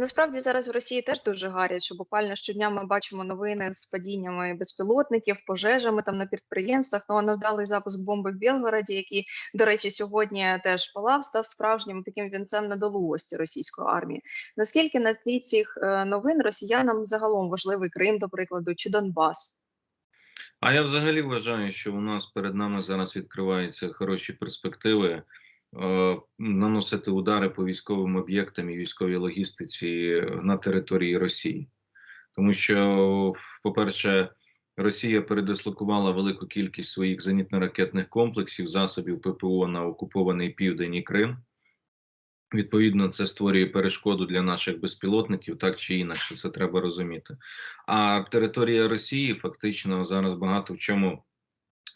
Насправді зараз в Росії теж дуже гаряче. Буквально щодня ми бачимо новини з падіннями безпілотників, пожежами там на підприємствах. Ну а невдалий запуск бомби в Білгороді, який, до речі, сьогодні теж палав, став справжнім таким вінцем недолугості російської армії. Наскільки на тлі цих е, новин росіянам загалом важливий Крим, до прикладу, чи Донбас? А я взагалі вважаю, що у нас перед нами зараз відкриваються хороші перспективи наносити удари по військовим об'єктам і військовій логістиці на території Росії, тому що, по-перше, Росія передислокувала велику кількість своїх зенітно-ракетних комплексів, засобів ППО на окупований південь і Крим. Відповідно, це створює перешкоду для наших безпілотників, так чи інакше, це треба розуміти. А територія Росії фактично зараз багато в чому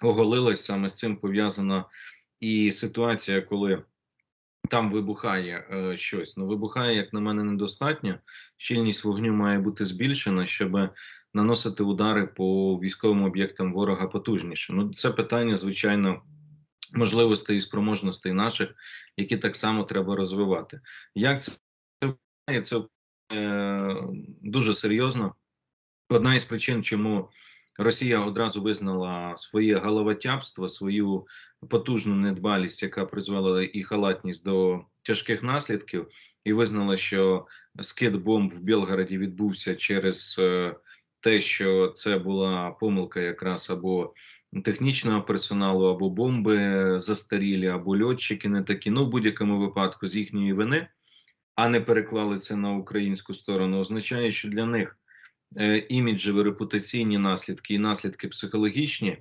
оголилась саме з цим пов'язана і ситуація, коли там вибухає е, щось. Ну вибухає, як на мене, недостатньо. Щільність вогню має бути збільшена, щоб наносити удари по військовим об'єктам ворога потужніше. Ну, це питання, звичайно можливостей і спроможностей наших, які так само треба розвивати. Як це? Це е, дуже серйозно. Одна із причин, чому Росія одразу визнала своє головотяпство, свою потужну недбалість, яка призвела і халатність до тяжких наслідків, і визнала, що скид бомб в Білгороді відбувся через е, те, що це була помилка, якраз або технічного персоналу, або бомби застарілі, або льотчики не такі. Ну, в будь-якому випадку з їхньої вини, а не переклали це на українську сторону, означає, що для них іміджеві репутаційні наслідки і наслідки психологічні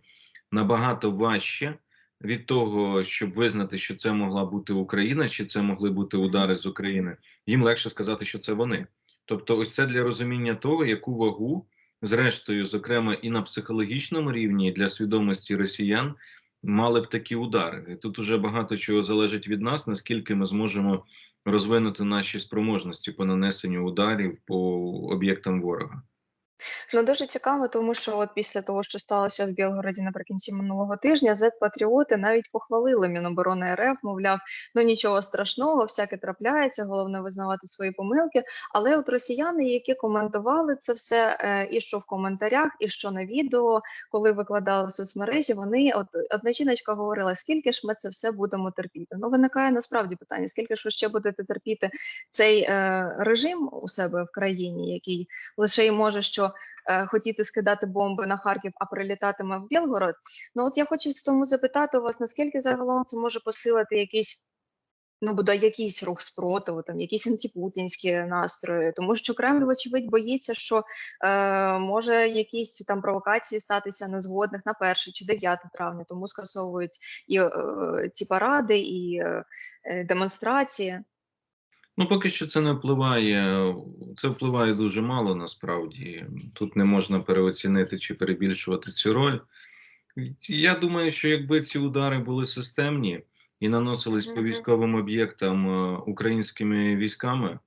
набагато важче. Від того, щоб визнати, що це могла бути Україна, чи це могли бути удари з України, їм легше сказати, що це вони. Тобто, ось це для розуміння того, яку вагу зрештою, зокрема і на психологічному рівні для свідомості росіян, мали б такі удари. І Тут уже багато чого залежить від нас, наскільки ми зможемо розвинути наші спроможності по нанесенню ударів по об'єктам ворога. Ну дуже цікаво, тому що от після того, що сталося в Білгороді наприкінці минулого тижня, зет-патріоти навіть похвалили Міноборони РФ, мовляв, ну нічого страшного, всяке трапляється, головне визнавати свої помилки. Але от росіяни, які коментували це все, е, і що в коментарях, і що на відео, коли викладали в соцмережі, вони от одна жіночка говорила, скільки ж ми це все будемо терпіти. Ну виникає насправді питання: скільки ж ви ще будете терпіти цей е, режим у себе в країні, який лише й може що е, хотіти скидати бомби на Харків, а прилітатиме в Білгород. Ну от я хочу тому запитати у вас, наскільки загалом це може посилити якийсь. Ну, буде якийсь рух спротиву, там якісь антипутінські настрої, тому що Кремль, вочевидь, боїться, що е, може якісь там провокації статися незгодних на 1 чи 9 травня, тому скасовують і е, ці паради, і е, е, демонстрації. Ну, поки що це не впливає. Це впливає дуже мало насправді. Тут не можна переоцінити чи перебільшувати цю роль. Я думаю, що якби ці удари були системні і наносились по військовим об'єктам е, українськими військами,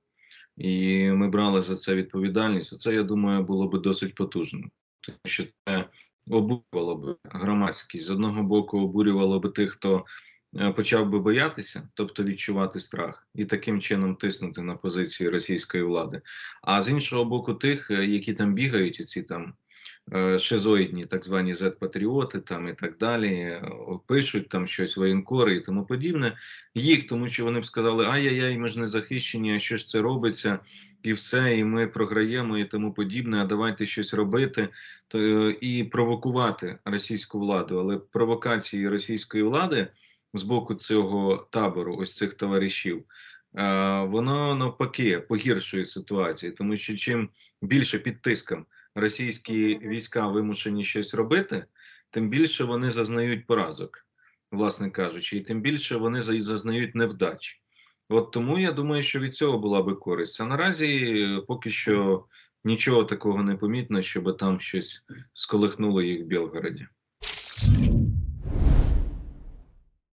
і ми брали за це відповідальність, то це я думаю було б досить потужно, тому що це обурювало б громадськість з одного боку, обурювало б тих, хто почав би боятися, тобто відчувати страх, і таким чином тиснути на позиції російської влади. А з іншого боку, тих, е, які там бігають, ці там е, шизоїдні, так звані зет-патріоти, там і так далі, е, пишуть там щось воєнкори і тому подібне. Їх, тому що вони б сказали: ай-яй-яй, ми ж не захищені, а що ж це робиться? І все, і ми програємо, і тому подібне. А давайте щось робити то е, і провокувати російську владу. Але провокації російської влади з боку цього табору, ось цих товаришів, е, воно навпаки погіршує ситуацію, тому що чим більше під тиском російські війська вимушені щось робити, тим більше вони зазнають поразок, власне кажучи, і тим більше вони зазнають невдач. От тому я думаю, що від цього була би користь. А наразі е, поки що нічого такого не помітно, щоб там щось сколихнуло їх в Білгороді.